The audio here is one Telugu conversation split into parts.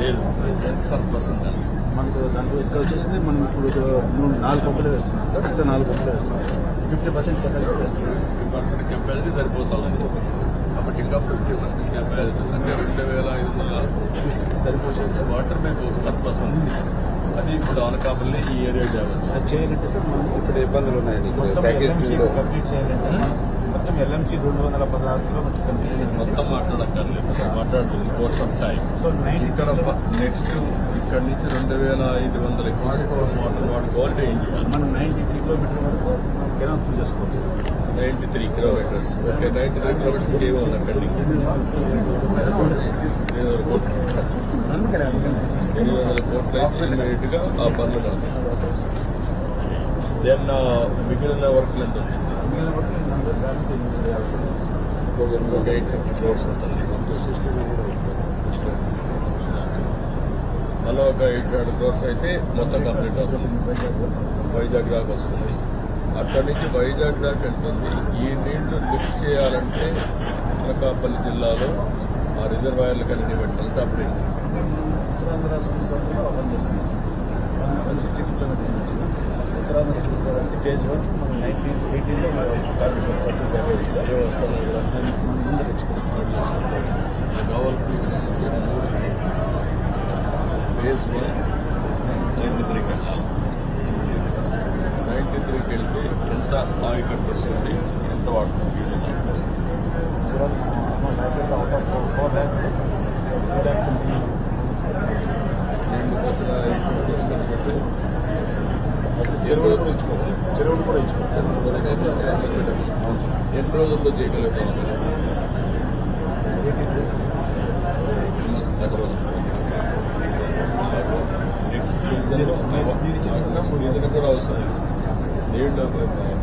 లేదు. సర్ప్లస్ ఉందండి మనకు దాంట్లో ఇక్కడ వచ్చేసింది మనం ఇప్పుడు మూడు నాలుగు పంపులు వేస్తున్నాం సార్. ఇక్కడ నాలుగు పంపులు వేస్తున్నాం. ఫిఫ్టీ పర్సెంట్ కెపాసిటీ వేస్తున్నాం. ఫిఫ్టీ పర్సెంట్ కెపాసిటీ సరిపోతా ఉంది కాబట్టి ఇంకా ఫిఫ్టీ పర్సెంట్ కెపాసిటీ అంటే రెండు వేల ఐదు వందల సరిపోషన్స్ వాటర్ మీకు సర్ప్లస్ ఉంది. అది ఇప్పుడు అనకాపల్లి ఈ ఏరియా అది చేయాలంటే సార్ మనం ఇక్కడ ఇబ్బందులు ఉన్నాయండి. టూలో కంప్లీట్ చేయాలంటే మనం మొత్తం ఎల్ఎంసీ రెండు వందల పదహారు కిలోమీటర్స్ మొత్తం మాట్లాడక్కర్లేదు. సో నైన్టీ ఇక్కడ నెక్స్ట్ ఇక్కడ నుంచి రెండు వేల ఐదు వందల వాటర్ వాడుకోవాలంటే ఏం చేయాలి మనం నైన్టీ త్రీ కిలోమీటర్ వరకు కెనాల్ పూజ చేసుకోవచ్చు. Ninety three kilometres. Okay ninety three kilometres pending. ఎనిమిది వందల కోట్లు. ఎనిమిది వందల కోట్లు అయితే ఇమీడియట్గా ఆ పనులు అవుతాయి దెన్ మిగిలిన వర్క్ ఎంత ఉంది? ఒక ఎయిట్ ఫిఫ్టీ క్రోర్స్ ఉంటుంది మళ్ళీ ఒక ఎయిట్ హండ్రెడ్ క్రోర్స్ అయితే మొత్తం కంప్లీట్ అవుతుంది. వైజాగ్ దాకా వస్తుంది. అక్కడి నుంచి వైజాగ్ దాకా వెళ్తుంది ఈ నీళ్ళు లిఫ్ట్ చేయాలంటే అనకాపల్లి జిల్లాలో ఆ రిజర్వాయర్లు కలిగి పెట్టాలంటే అప్పుడు. ఉత్తరాంధ్ర వన్ సిక్స్టీ కిలోమీటర్ నుంచి ఉత్తరాంధ్ర సార్ అంటే ఫేజ్ వన్ మనం నైన్టీన్ ఎయిటీన్లో package sir thirty phase one ninety త్రీకి వెళ్ళాలి నైన్టీ త్రీకి వెళ్తే ఎంత ఆయకట్టు వస్తుంది ఎంత వాడుతుంది చెరువులు కూడా ఇచ్చుకోవచ్చు చెరువులు కూడా ఇచ్చుకోవచ్చు ఎన్ని రోజుల్లో చేయగలుగుతాం eighty days next season season కూడా అవసరం నీళ్ళు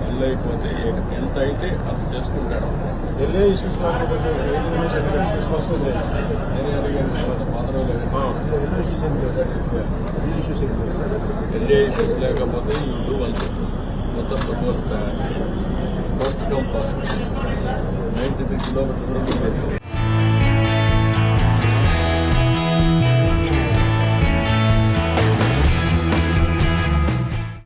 మళ్ళీ అయిపోతే ఎంత అయితే అంత చేసుకుంటాడు. వెళ్ళే ఇష్యూస్ నేనే అడిగాను మాత్రం ఎన్నో ఇష్యూస్ లేకపోతే ఇల్లు వాళ్ళు మొత్తం ప్రపోజల్స్ తయారు first come first ninety three kilometres